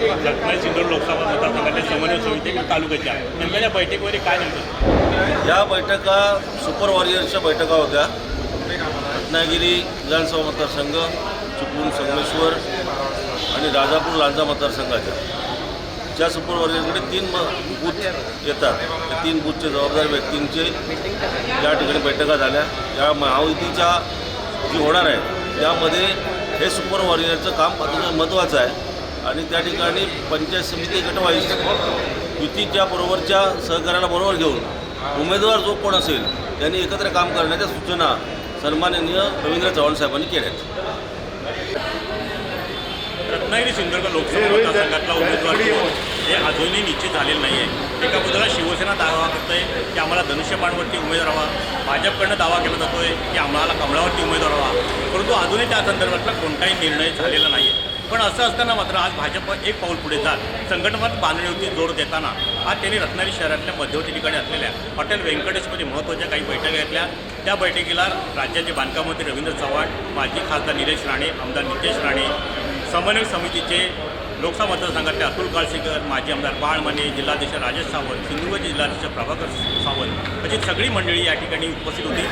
रत्नागिरी लोकसभा मतदारसंघातल्या समन्वय समिती तालुक्याच्या नेमक्या या बैठकीमध्ये काय नेमकं? या बैठका सुपर वॉरियर्सच्या बैठका होत्या. रत्नागिरी विधानसभा मतदारसंघ चुकून संगमेश्वर आणि राजापूर लांजा मतदारसंघाच्या. ज्या सुपर वॉरियरकडे तीन म बूथ येतात. त्या तीन बूथचे जबाबदार व्यक्तींचे या ठिकाणी बैठका झाल्या. या महायुतीच्या जी होणार आहे त्यामध्ये हे सुपर वॉरियरचं काम अतिशय महत्त्वाचं आहे. आणि त्या ठिकाणी पंचायत समिती गटवाईज युतीच्या बरोबरच्या सहकार्याला बरोबर घेऊन उमेदवार जो कोण असेल त्यांनी एकत्र काम करण्याच्या सूचना सन्माननीय रवींद्र चव्हाण साहेबांनी केल्या आहेत. रत्नागिरी सिंधुदुर्ग लोकसभा मतदारसंघातला उमेदवार हे अजूनही निश्चित झालेलं नाही आहे. एका बाजूला शिवसेना दावा करतोय की आम्हाला धनुष्यबाणवरती उमेदवार हवा. भाजपकडनं दावा केला जातोय की आम्हाला कमळावरती उमेदवार हवा. परंतु अजूनही त्या संदर्भातला कोणताही निर्णय झालेला नाही आहे पण असं असताना मात्र आज भाजप एक पाऊल पुढे जात संघटनात्मक बांधणीवरती जोर देताना आज त्यांनी रत्नागिरी शहरातल्या मध्यवर्ती ठिकाणी असलेल्या हॉटेल व्यंकटेशमध्ये महत्त्वाच्या काही बैठका घेतल्या. त्या बैठकीला राज्याचे बांधकाम मंत्री रवींद्र चव्हाण माजी खासदार निलेश राणे आमदार नितेश राणे समन्वय समितीचे लोकसभा मतदारसंघातले अतुल काळसेकर माजी आमदार बाळ माने जिल्हाध्यक्ष राजेश सावंत सिंधुदुर्ग जिल्हाध्यक्ष प्रभाकर सावंत अशी सगळी मंडळी या ठिकाणी उपस्थित होती.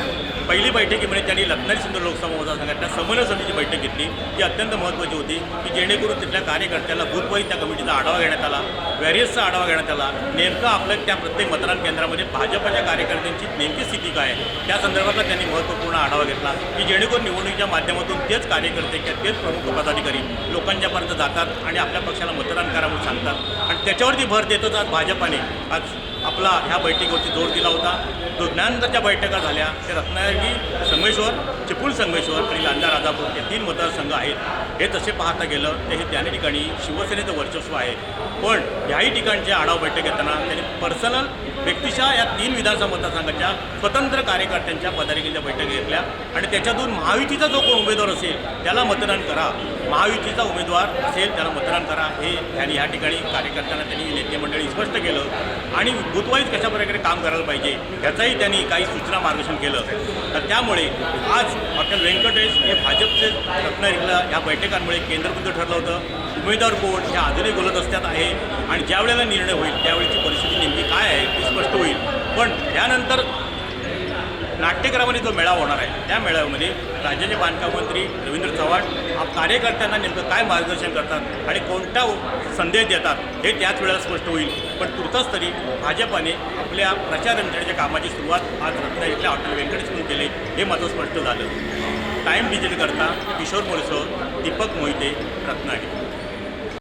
पहिली बैठकीमध्ये त्यांनी रत्नागिरी सिंधू लोकसभा मतदारसंघातल्या समन्वय समितीची बैठक घेतली ती अत्यंत महत्त्वाची होती की जेणेकरून तिथल्या कार्यकर्त्याला बूथवाईज त्या कमिटीचा आढावा घेण्यात आला. वॅरियसचा आढावा घेण्यात आला. नेमकं आपलं त्या प्रत्येक मतदान केंद्रामध्ये भाजपच्या कार्यकर्त्यांची नेमकी स्थिती काय आहे? त्या संदर्भातला त्यांनी महत्त्वपूर्ण आढावा घेतला की जेणेकरून निवडणुकीच्या माध्यमातून तेच कार्यकर्ते किंवा तेच प्रमुख पदाधिकारी लोकांच्यापर्यंत जातात आणि आपल्या पक्षाला मतदान करा म्हणून सांगतात. आणि त्याच्यावरती भर देतच आज भाजपाने. आज आपला ह्या बैठकीवरती जोर दिला होता. तो ज्ञानंतरच्या बैठका झाल्या ते रत्नागिरी संगमेश्वर चिपळूण संगमेश्वर आणि लांजा राजापूर हे तीन मतदारसंघ आहेत. हे तसे पाहता गेलं तर हे त्या ठिकाणी शिवसेनेचं वर्चस्व आहे. पण याही ठिकाणचे आढावा बैठक घेताना त्यांनी पर्सनल व्यक्तिशा या तीन विधानसभा मतदारसंघाच्या स्वतंत्र कार्यकर्त्यांच्या पदाधिकाऱ्यांच्या बैठक घेतल्या आणि त्याच्यातून महायुतीचा जो कोण उमेदवार असेल त्याला मतदान करा. महायुतीचा उमेदवार असेल त्याला मतदान करा. हे त्यांनी या ठिकाणी कार्यकर्त्यांना त्यांनी नेते मंडळी स्पष्ट केलं. आणि बुथवाईज कशा प्रकारे काम करायला पाहिजे ह्याचाही त्यांनी काही सूचना मार्गदर्शन केलं. तर त्यामुळे आज हॉटेल व्यंकटेश हे भाजपचे रत्नागिरीला या बैठकांमुळे केंद्रबिंदू ठरलं होतं. उमेदवार कोण हे अजूनही बोलत असतात आहे. आणि ज्यावेळेला निर्णय होईल त्यावेळेची परिस्थिती नेमकी काय आहे स्पष्ट होईल. पण त्यानंतर नाट्यक्रमाने जो मेळावा होणार आहे त्या मेळाव्यामध्ये राज्याचे बांधकाम मंत्री रवींद्र चव्हाण आप कार्यकर्त्यांना नेमकं काय मार्गदर्शन करतात आणि कोणता संदेश देतात हे त्याच वेळेला स्पष्ट होईल. पण तुर्तास तरी भाजपाने आपल्या प्रचार यंत्रणेच्या कामाची सुरुवात आज रत्नागिरीतल्या हॉटेल व्यंकटेश म्हणून केले हे मात्र स्पष्ट झालं. टाईम डिजिटल करता किशोर मोरसो दीपक मोहिते रत्नागिरी.